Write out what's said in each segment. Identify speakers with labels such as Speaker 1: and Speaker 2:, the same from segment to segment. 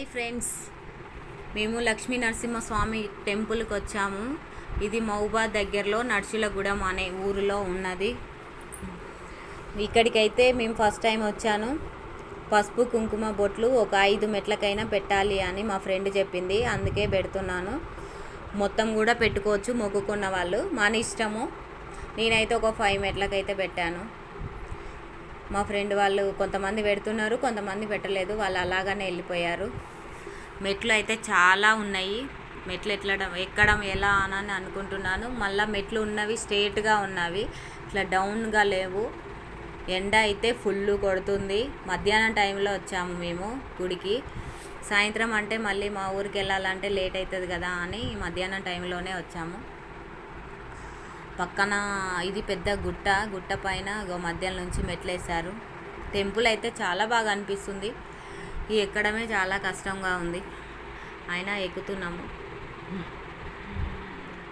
Speaker 1: Hi friends. మేము లక్ష్మీ నరసింహస్వామి టెంపుల్కి వచ్చాము. ఇది మౌబా దగ్గరలో నర్సులగూడెం అనే ఊరిలో ఉన్నది. ఇక్కడికైతే మేము ఫస్ట్ టైం వచ్చాను. పసుపు కుంకుమ బొట్లు ఒక ఐదు మెట్లకైనా పెట్టాలి అని మా ఫ్రెండ్ చెప్పింది. అందుకే పెడుతున్నాను. మొత్తం కూడా పెట్టుకోవచ్చు మొక్కుకున్న వాళ్ళు. మన ఇష్టము. నేనైతే ఒక ఫైవ్ మెట్లకైతే పెట్టాను. మా ఫ్రెండ్ వాళ్ళు కొంతమంది పెడుతున్నారు కొంతమంది పెట్టలేదు. వాళ్ళు అలాగనే వెళ్ళిపోయారు. మెట్లు అయితే చాలా ఉన్నాయి. మెట్లు ఎట్లడం ఎక్కడం ఎలా అని అనుకుంటున్నాను. మళ్ళీ మెట్లు ఉన్నవి స్ట్రేట్గా ఉన్నవి. ఇట్లా డౌన్గా లేవు. ఎండ అయితే ఫుల్ కొడుతుంది. మధ్యాహ్నం టైంలో వచ్చాము మేము గుడికి. సాయంత్రం అంటే మళ్ళీ మా ఊరికి వెళ్ళాలంటే లేట్ అవుతుంది కదా అని మధ్యాహ్నం టైంలోనే వచ్చాము. పక్కన ఇది పెద్ద గుట్ట గుట్ట పైన మధ్యలో నుంచి మెట్లేశారు. టెంపుల్ అయితే చాలా బాగా అనిపిస్తుంది. ఈ ఎక్కడమే చాలా కష్టంగా ఉంది. అయినా ఎక్కుతున్నాము.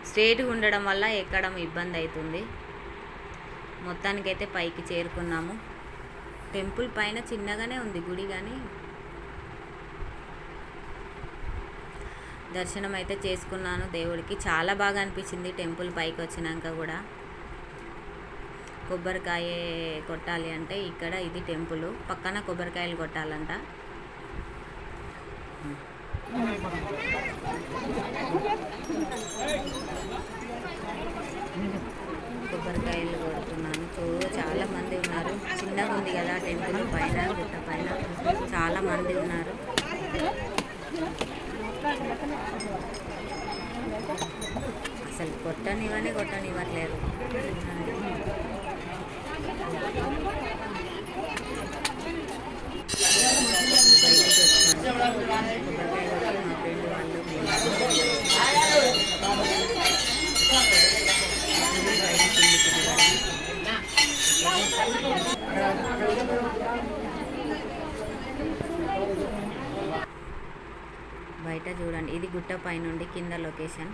Speaker 1: స్ట్రేట్గా ఉండడం వల్ల ఎక్కడం ఇబ్బంది అవుతుంది మొత్తానికైతే పైకి చేరుకున్నాము. టెంపుల్ పైన చిన్నగానే ఉంది గుడి కానీ దర్శనం అయితే చేసుకున్నాను. దేవుడికి చాలా బాగా అనిపించింది. టెంపుల్ పైకి వచ్చినాక కూడా. కొబ్బరికాయ కొట్టాలి అంటే ఇక్కడ ఇది టెంపుల్. పక్కన కొబ్బరికాయలు కొట్టాలంట. కొబ్బరికాయలు కొడుతున్నాను. చూ చాలా మంది ఉన్నారు. చిన్నగా ఉంది కదా టెంపుల్ పైన గుట్ట పైన. చాలా మంది ఉన్నారు. అసలు కొట్టనివ్వని కొట్టనివ్వట్లేరు బయటికి వచ్చాను కొబ్బరికాయ కొట్టి మా ఫ్రెండ్ వాళ్ళు మేము ఇది బయట కిందికి దిగాలి. బయట చూడండి. ఇది గుట్ట పైనుండి కింద లొకేషన్.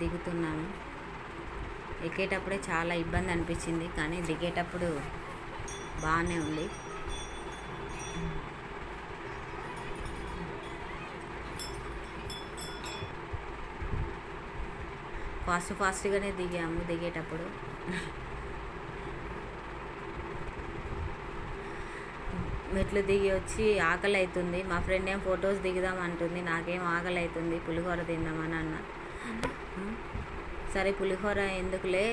Speaker 1: దిగుతున్నాము. ఎక్కేటప్పుడే చాలా ఇబ్బంది అనిపించింది కానీ దిగేటప్పుడు బాగానే ఉంది. ఫాస్ట్ ఫాస్ట్గానే దిగాము దిగేటప్పుడు. మెట్లు దిగి వచ్చి ఆకలి అవుతుంది మా ఫ్రెండ్ ఏం ఫొటోస్ దిగుదాం అంటుంది. నాకేం ఆకలి అవుతుంది పులిహోర తిందామని అన్న. సరే పులిహోర ఎందుకులే?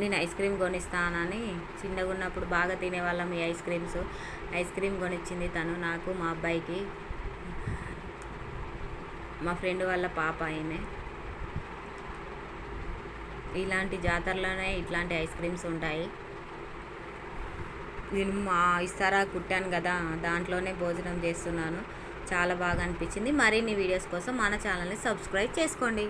Speaker 1: నేను ఐస్ క్రీమ్ కొనిస్తానని చిన్నగా ఉన్నప్పుడు బాగా తినేవాళ్ళం ఈ ఐస్ క్రీమ్స్. ఐస్ క్రీమ్ కొనిచ్చింది తను నాకు మా అబ్బాయికి. మా ఫ్రెండ్ వాళ్ళ పాప ఆయనే ఇలాంటి జాతరలోనే ఇట్లాంటి ఐస్ క్రీమ్స్ ఉంటాయి. నేను మా ఇస్తారా కుట్టాను కదా దాంట్లోనే భోజనం చేస్తున్నాను. చాలా బాగా అనిపించింది. మరిన్ని వీడియోస్ కోసం మన ఛానల్ని సబ్స్క్రైబ్ చేసుకోండి.